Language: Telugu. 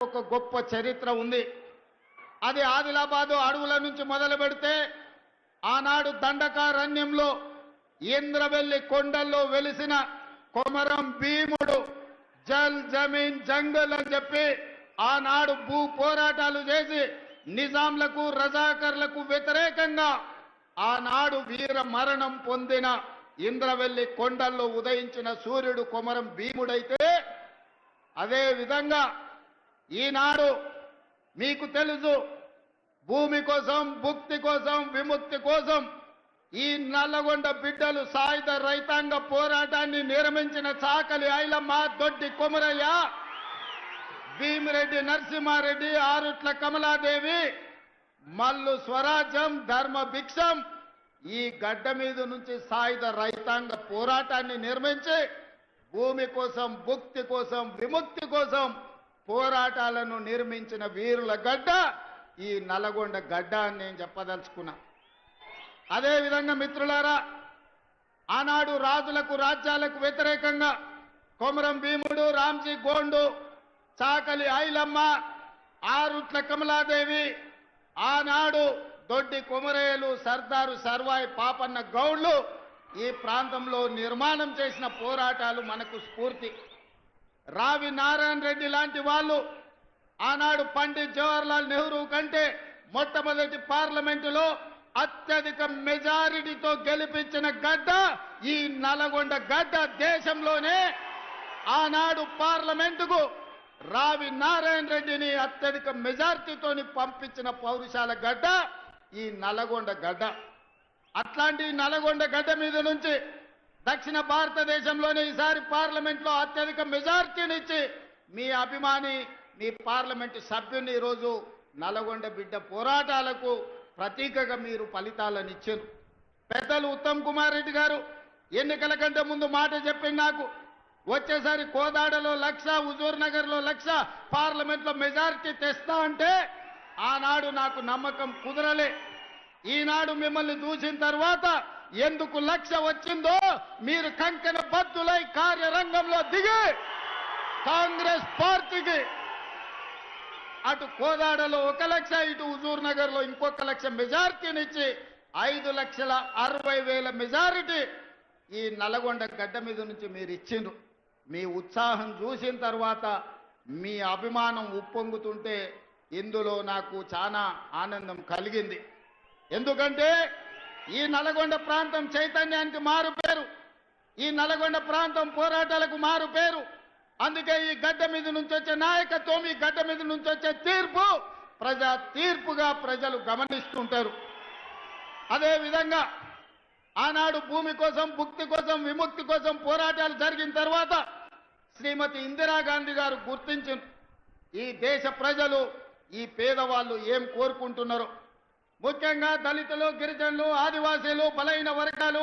ఒక గొప్ప చరిత్ర ఉంది. అది ఆదిలాబాదు అడవుల నుంచి మొదలు పెడితే ఆనాడు దండకారణ్యంలో ఇంద్రవెల్లి కొండల్లో వెలిసిన కొమరం భీముడు జల్ జమీన్ జంగల్ అని చెప్పి ఆనాడు భూ పోరాటాలు చేసి నిజాంలకు రజాకర్లకు వ్యతిరేకంగా ఆనాడు వీర మరణం పొందిన ఇంద్రవెల్లి కొండల్లో ఉదయించిన సూర్యుడు కొమరం భీముడైతే అదే విధంగా ఈనాడు మీకు తెలుసు భూమి కోసం భుక్తి కోసం విముక్తి కోసం ఈ నల్లగొండ బిడ్డలు సాయుధ రైతాంగ పోరాటాన్ని నిర్మించిన చాకలి ఐలమ్మ దొడ్డి కొమరయ్య భీమిరెడ్డి నరసింహారెడ్డి ఆరుట్ల కమలాదేవి మల్లు స్వరాజ్యం ధర్మ భిక్షం ఈ గడ్డ మీద నుంచి సాయుధ రైతాంగ పోరాటాన్ని నిర్మించి భూమి కోసం భుక్తి కోసం విముక్తి కోసం పోరాటాలను నిర్మించిన వీరుల గడ్డ ఈ నల్లగొండ గడ్డ అని నేను చెప్పదలుచుకున్నా. అదేవిధంగా మిత్రులారా ఆనాడు రాజులకు రాజ్యాలకు వ్యతిరేకంగా కొమరం భీముడు రామ్జీ గోండు చాకలి ఐలమ్మ ఆరుట్ల కమలాదేవి ఆనాడు దొడ్డి కొమరేలు సర్దారు సర్వాయి పాపన్న గౌడ్లు ఈ ప్రాంతంలో నిర్మాణం చేసిన పోరాటాలు మనకు స్ఫూర్తి. రావి నారాయణ రెడ్డి లాంటి వాళ్ళు ఆనాడు పండిత్ జవహర్లాల్ నెహ్రూ కంటే మొట్టమొదటి పార్లమెంటులో అత్యధిక మెజారిటీతో గెలిపించిన గడ్డ ఈ నల్గొండ గడ్డ దేశంలోనే ఆనాడు పార్లమెంటుకు రావి నారాయణ రెడ్డిని అత్యధిక మెజారిటీతోని పంపించిన పౌరుషాల గడ్డ ఈ నల్గొండ గడ్డ. అట్లాంటి నల్లగొండ నల్గొండ గడ్డ మీద నుంచి దక్షిణ భారతదేశంలోనే ఈసారి పార్లమెంట్లో అత్యధిక మెజార్టీనిచ్చి మీ అభిమాని మీ పార్లమెంటు సభ్యుని ఈరోజు నల్గొండ బిడ్డ పోరాటాలకు ప్రతీకగా మీరు ఫలితాలను ఇచ్చారు. పెద్దలు ఉత్తమ్ కుమార్ రెడ్డి గారు ఎన్నికల కంటే ముందు మాట చెప్పింది నాకు. వచ్చేసారి కోదాడలో లక్ష హుజూర్ నగర్లో లక్ష పార్లమెంట్లో మెజారిటీ తెస్తా అంటే ఆనాడు నాకు నమ్మకం కుదరలే. ఈనాడు మిమ్మల్ని చూసిన తర్వాత ఎందుకు లక్ష వచ్చిందో మీరు కంకణ బద్దులై కార్యరంగంలో దిగి కాంగ్రెస్ పార్టీకి అటు కోదాడలో ఒక లక్ష ఇటు హుజూర్ నగర్లో ఇంకొక లక్ష మెజారిటీనిచ్చి ఐదు లక్షల అరవై వేల మెజారిటీ ఈ నల్గొండ గడ్డ మీద నుంచి మీరు ఇచ్చిండ్రు. మీ ఉత్సాహం చూసిన తర్వాత మీ అభిమానం ఉప్పొంగుతుంటే ఇందులో నాకు చాలా ఆనందం కలిగింది. ఎందుకంటే ఈ నల్గొండ ప్రాంతం చైతన్యానికి మారు పేరు. ఈ నల్గొండ ప్రాంతం పోరాటాలకు మారు పేరు. అందుకే ఈ గడ్డ మీద నుంచి వచ్చే నాయకత్వం ఈ గడ్డ మీద నుంచి వచ్చే తీర్పు ప్రజా తీర్పుగా ప్రజలు గమనిస్తుంటారు. అదేవిధంగా ఆనాడు భూమి కోసం భుక్తి కోసం విముక్తి కోసం పోరాటాలు జరిగిన తర్వాత శ్రీమతి ఇందిరాగాంధీ గారు గుర్తించిన ఈ దేశ ప్రజలు ఈ పేదవాళ్ళు ఏం కోరుకుంటున్నారో ముఖ్యంగా దళితులు గిరిజనులు ఆదివాసీలు బలైన వర్గాలు